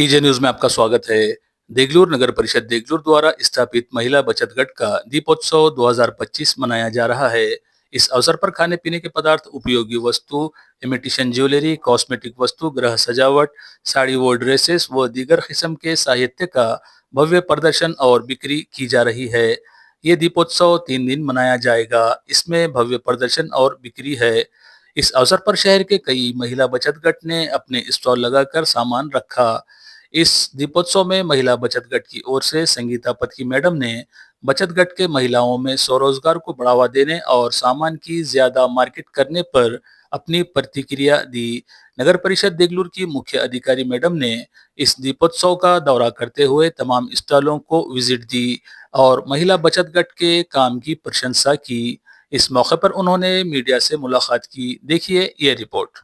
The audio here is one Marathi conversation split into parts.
ईजे न्यूज़ में आपका स्वागत है। देगलूर नगर परिषद देगलूर द्वारा स्थापित महिला बचत गट का दीपोत्सव 2025 मनाया जा रहा है। इस अवसर पर खाने पीने के पदार्थ, उपयोगी वस्तु इमिटेशन ज्वेलरी, कॉस्मेटिक वस्तु गृह सजावट, साड़ी वो ड्रेसेस व दीगर किस्म के साहित्य का भव्य प्रदर्शन और बिक्री की जा रही है। ये दीपोत्सव तीन दिन मनाया जाएगा। इसमें भव्य प्रदर्शन और बिक्री है। इस अवसर पर शहर के कई महिला बचत गट ने अपने स्टॉल लगाकर सामान रखा। इस दीपोत्सव में महिला बचत गट की ओर से संगीता पतकी मैडम ने बचत गट के महिलाओं में स्वरोजगार को बढ़ावा देने और सामान की ज़्यादा मार्केट करने पर अपनी प्रतिक्रिया दी। नगर परिषद देगलूर की मुख्य अधिकारी मैडम ने इस दीपोत्सव का दौरा करते हुए तमाम स्टॉलों को विज़िट दी और महिला बचत गट के काम की प्रशंसा की। इस मौके पर उन्होंने मीडिया से मुलाकात की। देखिए ये रिपोर्ट।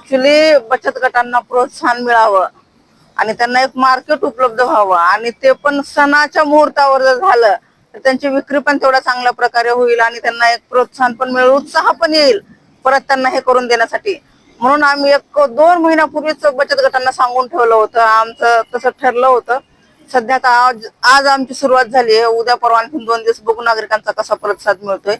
ऍक्च्युली बचत गटांना प्रोत्साहन मिळावं आणि त्यांना एक मार्केट उपलब्ध व्हावं. आणि ते पण सणाच्या मुहूर्तावर जर झालं तर त्यांची विक्री पण तेवढ्या चांगल्या प्रकारे होईल आणि त्यांना एक प्रोत्साहन पण मिळेल उत्साह पण येईल परत त्यांना हे करून देण्यासाठी. म्हणून आम्ही एक दोन महिन्यापूर्वीच बचत गटांना सांगून ठेवलं होतं. आमचं तसं ठरलं होतं. सध्या का आज आज आमची सुरुवात झाली आहे. उद्या परवा आणखी दोन दिवस बघू नागरिकांचा कसा प्रतिसाद मिळतोय.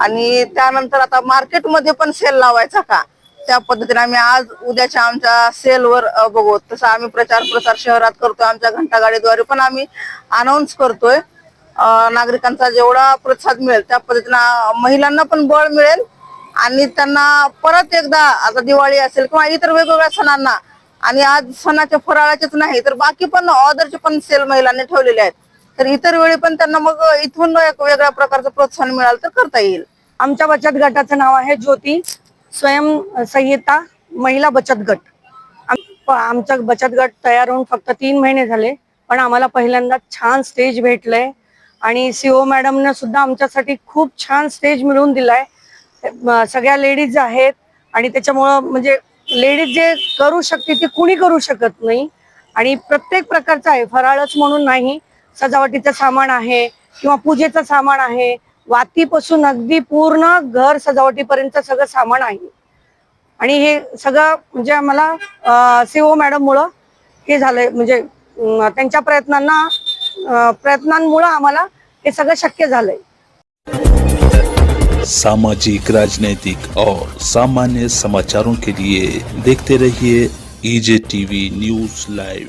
आणि त्यानंतर आता मार्केटमध्ये पण सेल लावायचा का? त्या पद्धतीने आम्ही आज उद्याच्या आमच्या सेलवर बघू. तसं आम्ही प्रचार प्रसार शहरात करतोय आमच्या घंटागाडीद्वारे. पण आम्ही अनाऊन्स करतोय नागरिकांचा जेवढा प्रतिसाद मिळेल त्या पद्धतीनं महिलांना पण बळ मिळेल आणि त्यांना परत एकदा आता दिवाळी असेल किंवा इतर वेगवेगळ्या सणांना आणि आज सणाच्या फराळाचेच नाही तर बाकी पण ऑर्डरचे पण सेल महिलांनी ठेवलेले आहेत. तर इतर वेळी पण त्यांना मग इथून एक वेगळ्या प्रकारचं प्रोत्साहन मिळालं तर करता येईल. आमच्या बचत गटाचं नाव आहे ज्योती. स्वयं संहिता महिला बचत गट. आमचा बचत गट तयार होऊन फक्त तीन महिने झाले पण आम्हाला पहिल्यांदा छान स्टेज भेटलंय. आणि सीओ मॅडमनं सुद्धा आमच्यासाठी खूप छान स्टेज मिळवून दिलाय. सगळ्या लेडीज आहेत आणि त्याच्यामुळं म्हणजे लेडीज जे करू शकते ते कुणी करू शकत नाही. आणि प्रत्येक प्रकारचं आहे. फराळच म्हणून नाही. सजावटीचं सामान आहे किंवा पूजेचं सामान आहे. वातीपासून अगदी पूर्ण घर सजावटीपर्यंत सगळं सामान आहे. आणि हे सगळं म्हणजे आम्हाला सीओ मॅडम मुळे हे झालंय. म्हणजे त्यांच्या प्रयत्नांना प्रयत्नांमुळं आम्हाला हे सगळं शक्य झालंय. सामाजिक राजनैतिक और सामान्य समाचारों के लिए देखते रहिए ईजे टीवी न्यूज लाइव